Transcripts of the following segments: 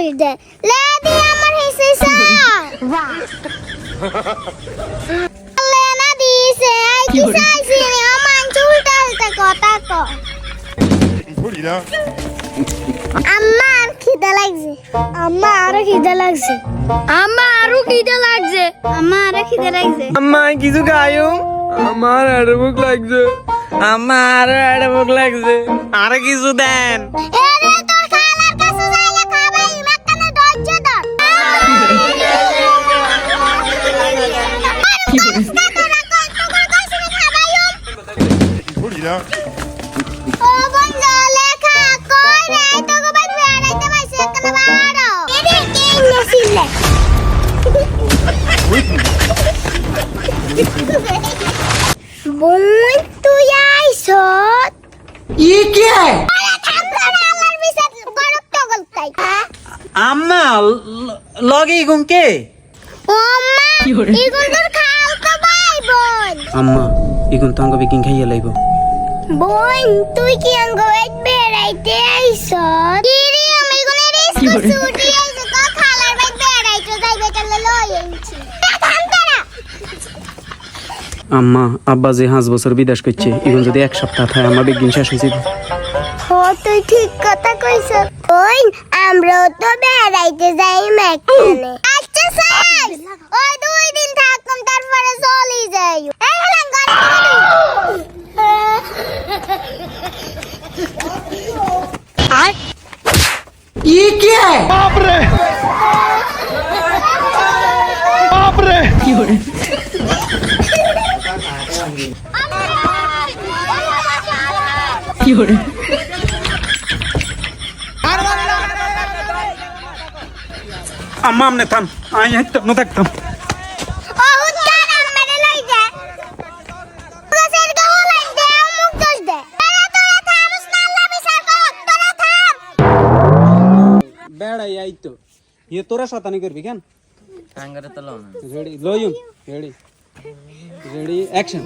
আমার হেসে সা লে না দিছে আই কি চাইছি আমার চুলটা কথা ক আমার খিদে লাগছে। আমার আরও খিদে লাগছে। আমার আরও খিদে লাগছে। আমার আরও খিদে লাগছে। আম্মা কিছু খাইও? আমার আরে ভুক লাগছে। আমার আরে ভুক লাগছে। আর কিছু দেন। Burira. ও বন্ধু লেখা কই রে তোকে ভাই বেড়াইতে পাইছে কেন বাড়ো এরে কে নসিলে বোন তুই আইছত ই কে? আম্মা লগে গুম কে? আম্মা ইগুন তো বিকিং খাইয়া লাইব। বোন তুই কি আঙ্গ এক বেড়াইতে আইছ কি রে আমি আইছ খালার বেড়াইতে যাইবে কেন লই আইছি। আম্মা আব্বা যে পাঁচ বছর বিদেশ করছে ইগুন যদি এক সপ্তাহ থাকে আমার বিজ্ঞান শেষ হয়ে ও তুই ঠিক কথা কইছ। ওই আমরাও তো বেড়াইতে যাই মেকানে আচ্ছা স্যার! ওই দুই দিন থাকুম তারপরে চলে যাই এই হলাম আর ই কে Apre! Apre! কি করে কি করে আম্মা আমনে থাম আই হাইতাম না থাকতাম ও বেড়াই আইতো ইয়ে তোরা শতানি করবি কেন? আঙ্গারে তো লও না। রেডি লইম রেডি। রেডি অ্যাকশন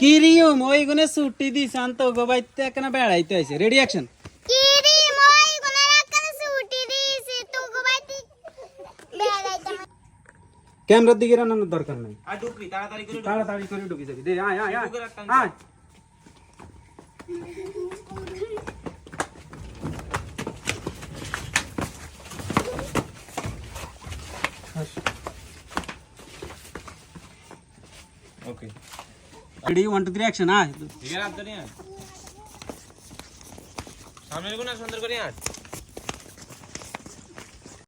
কিরিয়ম ওই গুনে ছুটি দিস আন্ত গো বাইতে একনা বেড়াইতে আইছে। রেডি অ্যাকশন কিরি মই কোনে রাখানে ছুটি দিছি তো গোবাইতি বেড়াইতে ক্যামেরার দিকে রান্নার দরকার নাই। আর ঢুকবি তাড়াতাড়ি করে তাড়াতাড়ি করে ঢুকি যাবি দে আয় আয় আয়। আয়। Okay ready one two three action আয় ঠিক আছে ধরে সামনের কোনা সুন্দর করে আট